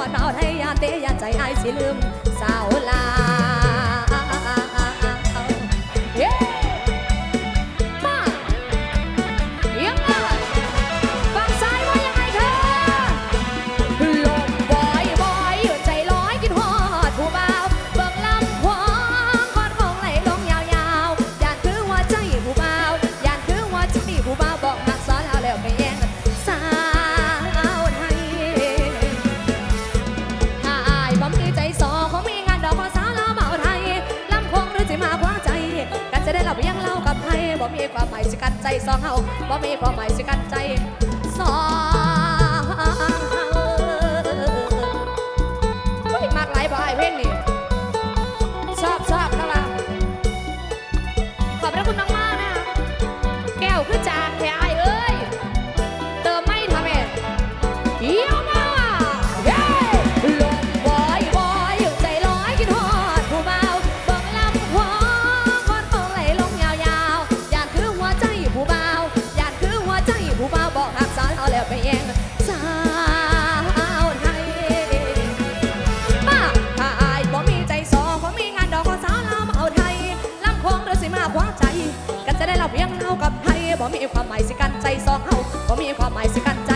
อดเราให้ยาเตะยาใจไอสิลืม มีความหมายสิกันใจสองเฮาบ่มีความหมายสิกันใจสอง ไปแย่งสาวไทยป้าถ้าอายบ่มีใจสอคงมีงานดอกขอสาวลาวมาเอาไทยลำโพงเรือสิมาคว้าใจ กันจะได้เราเพียงเล่ากับไทยบ่มีความหมายสิกันใจสองเฮาบ่มีความหมายสิกันใจ